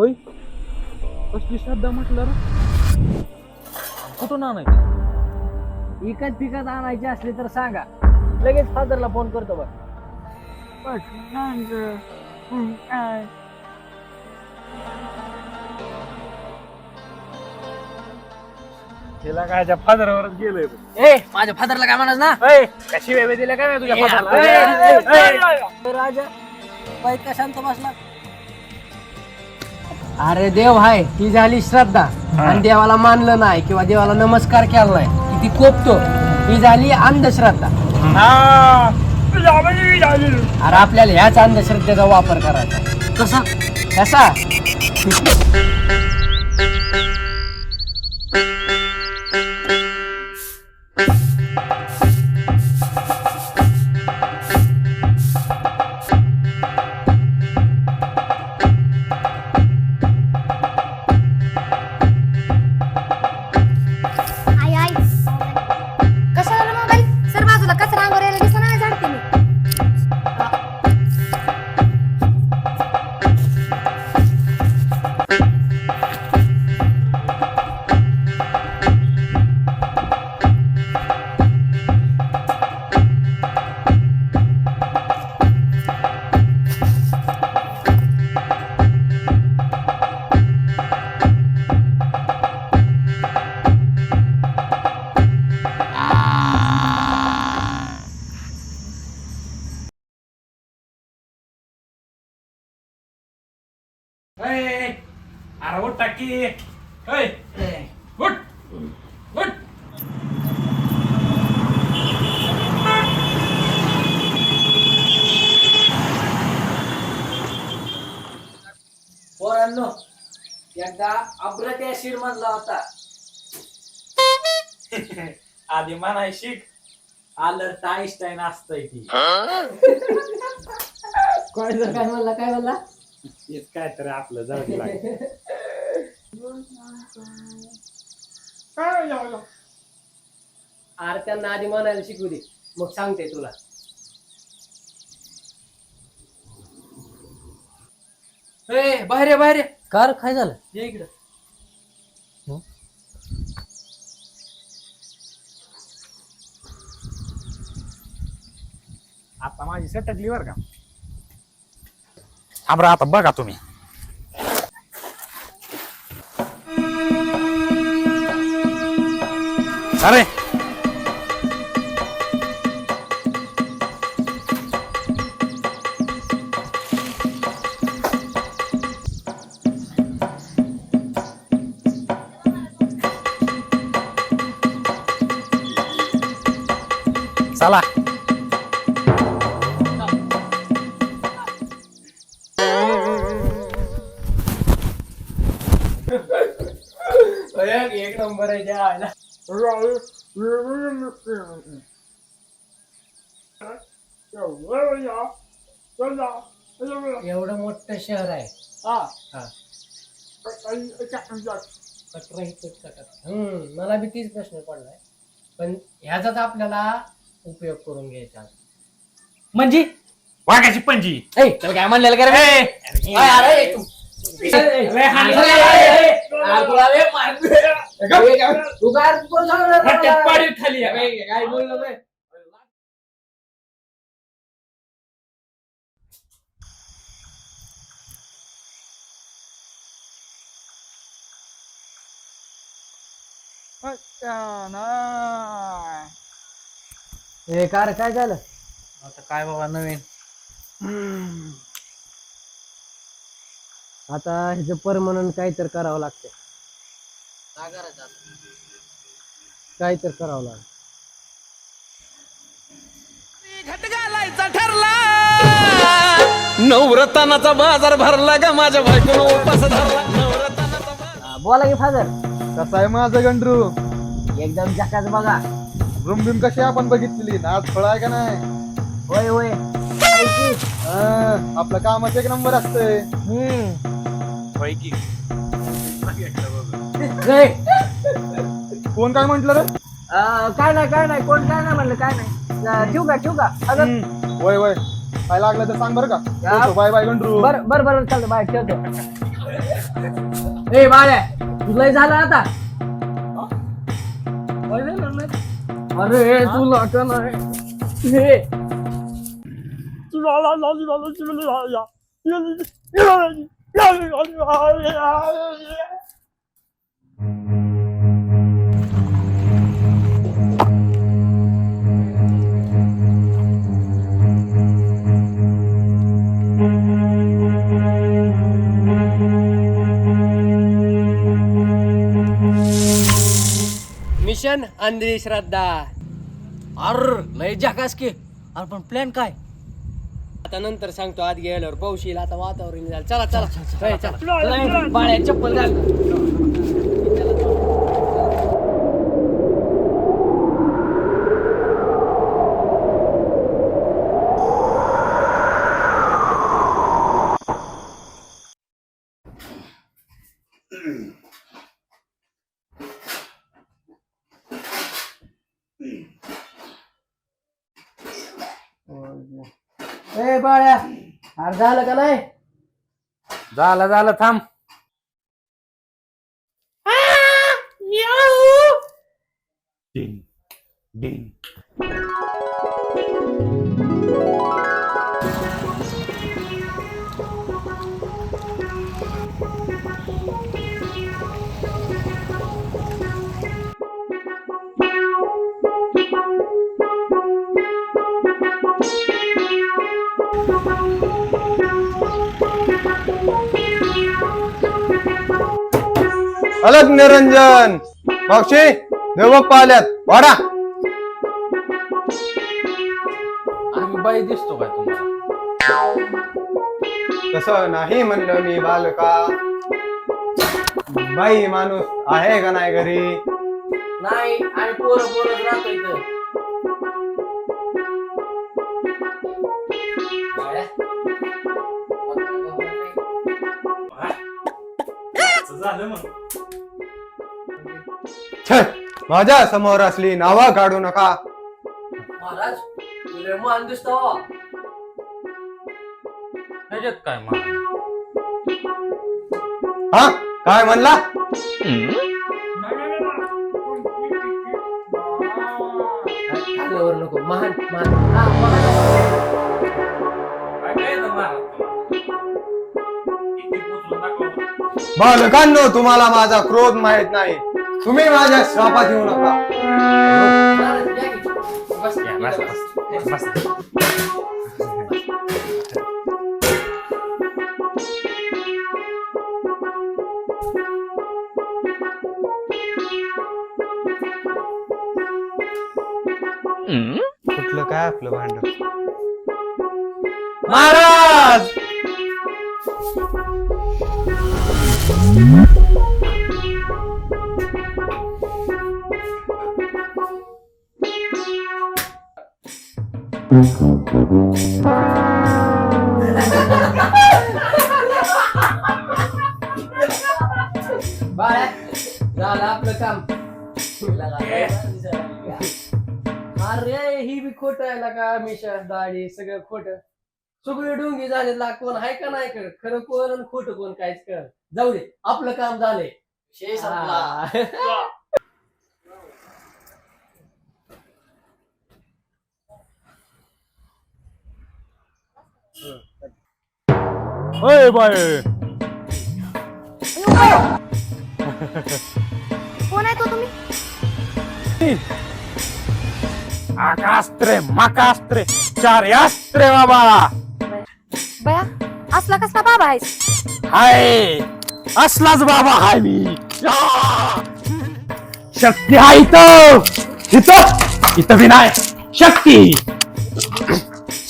होय कसली श्रद्धा म्हटलं रे कुठून आणायची विकत पिकत आणायची असली तर सांगा लगेच फादरला फोन करतो बघ तिला काय फादरवरच गेलोय ए माझ्या फादरला काय म्हणास ना कशी वेळ दिल्या काय तुझ्या ए, father ला? ए, ए, ए, ए, ए. राजा बाई का शांत बसला अरे देव हाय ती झाली श्रद्धा. आणि देवाला मानलं नाही किंवा देवाला नमस्कार केला नाही की ती कोपतो. ही झाली अंधश्रद्धा. अरे आपल्याला ह्याच अंधश्रद्धेचा वापर करायचा. कसा? कसा? उठ उठ पोरांनो एकदा अब्रत्या शिर मधला होता. आधी म्हणाय शिक आलं आईन्स्टाईन असतंय ती. काय काय म्हणला काय म्हणला हेच काय तर आपलं जाऊ दे लागेल. अरे त्यांना आधी म्हणायला शिकू दे. मग सांगते तुला. ए बाहेर ये, बाहेर ये. कार काय झालं? ये इकडं. आता माझी सटकली बर का? आबरा आता बघा तुम्ही. സാറേ Salah. Oh, ya, kayak nomor aja. lah. एवढं मोठं शहर आहे हा. कटरा इथंच कटरा. हम्म मला बी तीच प्रश्न पडलाय पण ह्याचाच आपल्याला उपयोग करून घ्यायचा म्हणजे वाघाची पंजी ए त्याला काय म्हणलेलं का रे? ए, अरे, तू- ए, ए, ए, ए, ए, ए, फटक्यात मला? पाडीत खाली आहे. ए, काय बोललो बे? ए कार काय झालं आता काय बाबा नवीन आता ह्याचं परमनंट काय तर करावं लागतं काय तर करावं लागतं नवरत्नाचा बाजार भरला का माझ्या बायकोनं उपास धरला. नवरत्नाचा बाजार. हा, बोला की फादर. कसा आहे माझं गंडरू? एकदम जकाच बघा. रूम बिम कशी आपण बघितलेली? नाच फळ आहे का नाही? होय होय. काय की? हा, आपलं कामाचं एक नंबर असतंय. हम्म. होय कोण काय म्हंटल रे? अं, काय नाही काय नाही कोण काय नाही म्हणलं काय नाही. अं, ठेवू का ठेवू का? अगं, वय वय. काय लागलं तर सांग बरं का. या. बाय बाय गंडरू. बर बर बर चालतं बाय ठेवतो. ए बाळ्या तुला झालं आता. अरे तुला का नाही. हे अंधश्रद्धा अर लय जकास की. अरे पण प्लॅन काय? आता नंतर सांगतो आत गेल्यावर पाऊस आता वातावरण झालं चला चला. चला चला चला बाळ्या चप्पल घाल ए बाळ्या अरे झालं का नाही? झालं झालं थांब. डिंग डिंग. अलग निरंजन. मावशी देवबाप्पा आल्यात वाडा. आम्ही बाई दिसतो काय तुम्हाला तसं नाही म्हणलं मी बालका. बाई माणूस आहे का नाही घरी? नाही आणि पोरं पोरं राहतो इथं. झालं मग. छे माझ्यासमोर असली नावा काढू नका महाराज तुला मान दिसतो ह्याच्यात काय मग हा काय म्हणला खाल्यावर नको महान महान हा, महान. काय काय येतं महाराज तुम्हाला? किती पोचून दाखवा. बालकांनो तुम्हाला माझा क्रोध माहीत नाही तुम्ही माझ्या श्रापात येऊ नका महाराज, या की. बस, या, बस, बस, बस. कुठलं काय आपलं भांड महाराज बाळ्या, झालं आपलं काम. अरे ही बी खोट आहे का मिशा दाढी सगळं खोट. सगळे डोंगी झाले ला कोण आहे का नाही कर खरं कोण खोटं कोण काहीच कर जाऊ दे आपलं काम झालंय. हा. ओय बाय. कोण आहे तो तुम्ही? आकास्त्रे मकास्त्रे चार यास्त्रे बाबा. बया असला कसला बाबा आहेस? हाय असलाच बाबा हाय मी. या! शक्ती आहे इथं. इथं? इथं बी नाही. शक्ती.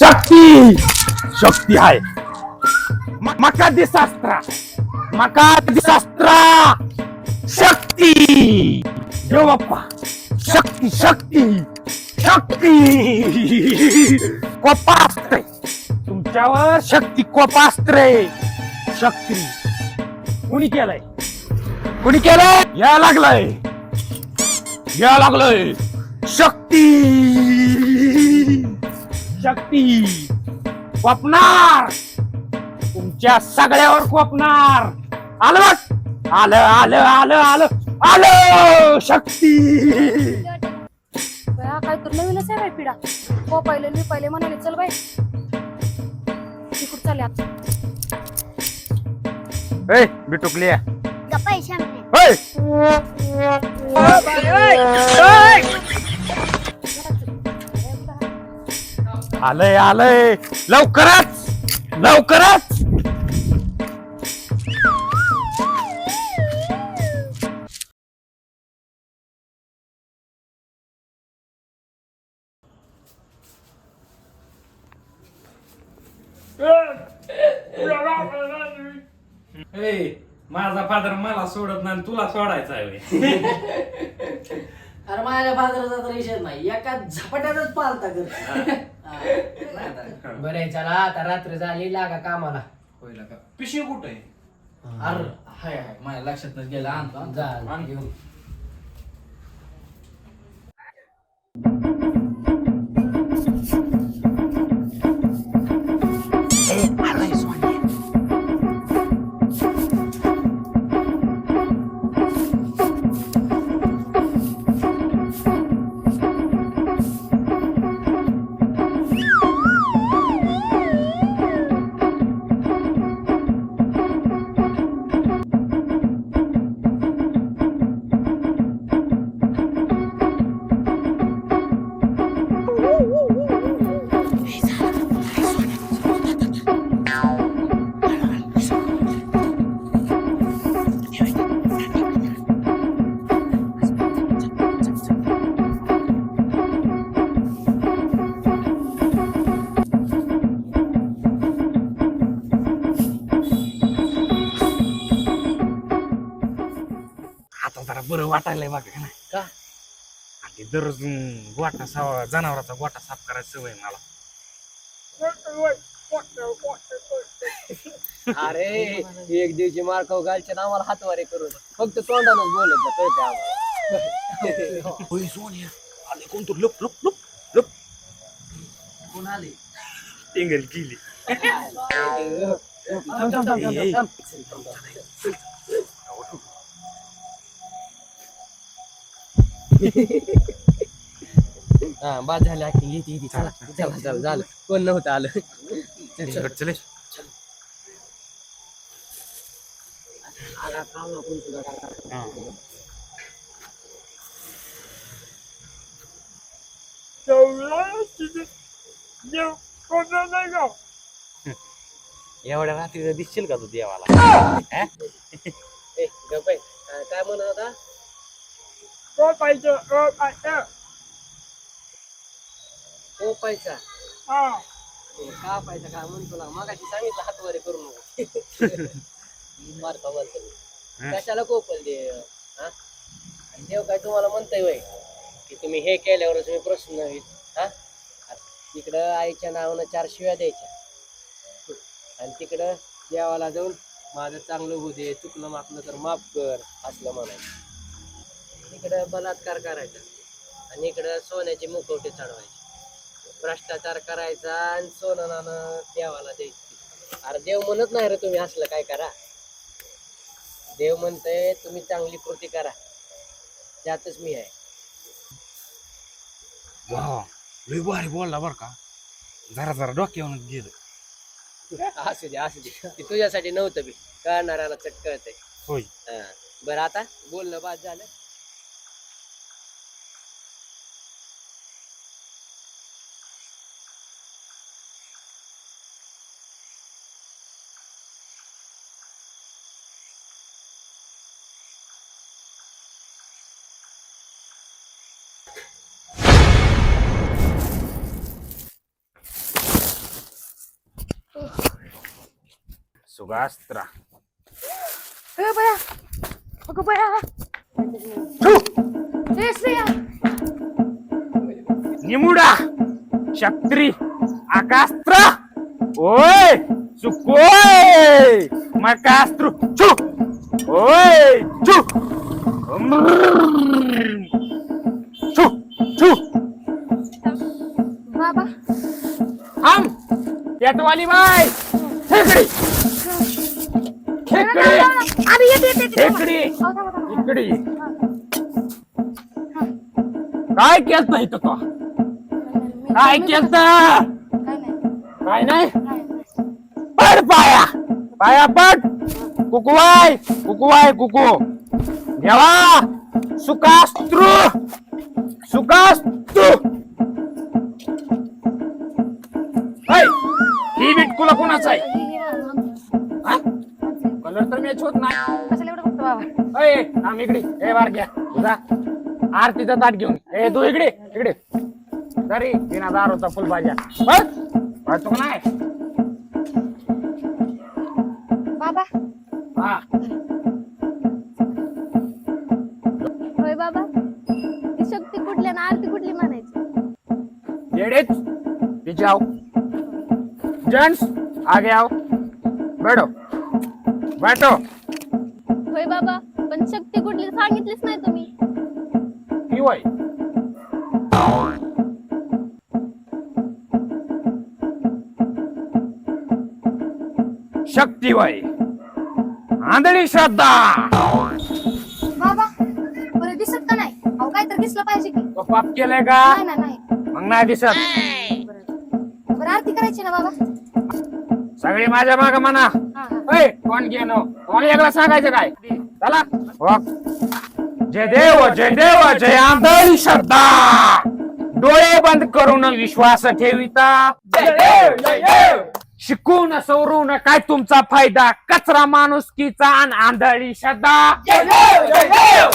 शक्ती. शक्ती आहे. मका दिसास्त्रा मका दिसास्त्रा शक्ती. देव बाप्पा शक्ती शक्ती शक्ती. कोपास्त्रे. तुमच्यावर शक्ती कोपास्त्रे. शक्ती. कुणी केलंय? कुणी केलंय? या लागलंय. या लागलंय. शक्ती. शक्ती. कोपणार. तुमच्या सगळ्यावर कोपणार. आलं बघ. आलं आलं आलं आलं. आलं शक्ती. बया काय तर नवीनच आहे बाई पिढा. हो पहिले मी पहिले म्हणाले चल बाई. तिकडे चालले आता. ए बिटुकली. पैसे आलंय आलंय लवकरच लवकरच ए, माझा फादर मला सोडत नाही आणि तुला सोडायचा आहे. अरे माझ्या बाजाराचा तर विषय नाही. एका झपाट्यातच पालता कर. बरं चला आता रात्र झाली लागा कामाला. होईल का पिशवी कुठे आहे? अरे हाय हाय. माझ्या लक्षातच गेलं आणतो आणतो. जा आण. घेऊन. जरा बरं वाटायलंय बघा का नाही. का? आणि दररोज अं, गोटा साव जनावराचा गोटा साफ करायची सवय मला. अरे एक दिवशी मार्काव घालचे ना आम्हाला हातवारे करून फक्त तोंडानच बोलत जा, कळते आम्हाला. होय सोनिया आले कोण तू? लप लप लप लप. कोण आले? टिंगल केली. हा बाद झाली ऍक्टिंग येते येते चला चला चला झालं कोण नव्हतं आलं चल, चल. चले आला. एवढ्या रात्री दिसशील का तू देवाला ए, गप्प आहे. काय काय म्हणत होता ओ पैसा ए, का? पैसा काय म्हणतो तुला मगाशी सांगितलं हातवारे करू नको. बोलतो हं. कशाला कोपल दे? हा? आणि देव काय तुम्हाला म्हणतोय वय? की तुम्ही हे केल्यावरच मी प्रश्न होईल. हा? तिकडं आईच्या नावानं चार शिव्या द्यायच्या. आणि तिकडं देवाला जाऊन माझं चांगलं होऊ दे चुकलं माफलं तर माफ कर असलं म्हणायचं. इकडं बलात्कार करायचा आणि इकडं सोन्याची मुखवटे चढवायची. भ्रष्टाचार करायचा आणि सोनं नाणं देवाला द्यायची. अरे देव म्हणत नाही रे तुम्ही असलं काय करा. देव म्हणतंय तुम्ही चांगली कृती करा. त्यातच मी आहे. वा लय भारी बोलला बर का. जरा जरा डोक्यावर गेलं. असू दे असू दे. ते तुझ्यासाठी नव्हतं बी. कळणाऱ्याला चट कळतंय. होय. हा. बरं आता बोलणं बाद झालं. सुगास्त्रा ए बया अगं बया ए श्रेया निमुडा शक्त्री आकास्त्र ओय सुकोय मकास्त्र छु ओय छु इकडे. अहो, इकडे काय केलत नाही तो? काय केलत काय नाही? पड पाया. पाया पड. कुकुवाय कुकुवाय कुकू देवा सुकास्त्रू. सुकास्त्रू. थांब इकडे. ए बार घ्या. तुझा आरतीचा ताट घेऊन ए तू इकडे इकडे. तरी तिना दारूचा फुलभाज्या. बघ तू नाही. बाबा. हा. होय बाबा. ती शक्ती कुठली आणि आरती कुठली म्हणायची? लेडीज पीछे आओ जेंट्स आगे आओ बैठो. बैठो. होय बाबा. पण शक्ती सांगितलीच नाही तुम्ही. ही वय शक्ती आंधळी श्रद्धा. बाबा बरं दिसत का नाही? अहो काहीतरी दिसलं पाहिजे की. तो पाप केलंय का? नाही ना नाही. मग नाही दिसत. बरं. आरती करायची ना बाबा? सगळे माझ्या माग म्हणा. हा हा. ऐ, कोण घेणं कोण एकला सांगायचं काय? चला. वाक. जय देव जय देव जय आंधळी श्रद्धा. डोळे बंद करून विश्वास ठेविता. जय देव जय देव. शिकून सवरून काय तुमचा फायदा? कचरा माणुसकीचा आणि आंधळी श्रद्धा. जय देव जय देव.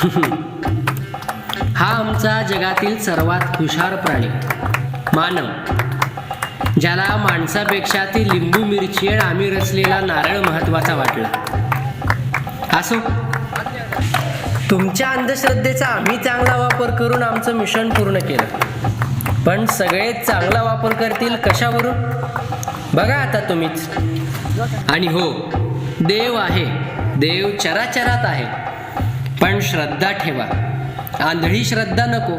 हा आमचा जगातील सर्वात हुशार प्राणी. मानव. ज्याला माणसापेक्षा ती लिंबू मिरची आणि आम्ही रचलेला नारळ महत्त्वाचा वाटला. असो. तुमच्या अंधश्रद्धेचा आम्ही चांगला वापर करून आमचं मिशन पूर्ण केलं. पण सगळे चांगला वापर करतील कशावरून? बघा आता तुम्हीच. आणि हो देव आहे. देव चराचरात आहे. पण श्रद्धा ठेवा. आंधळी श्रद्धा नको.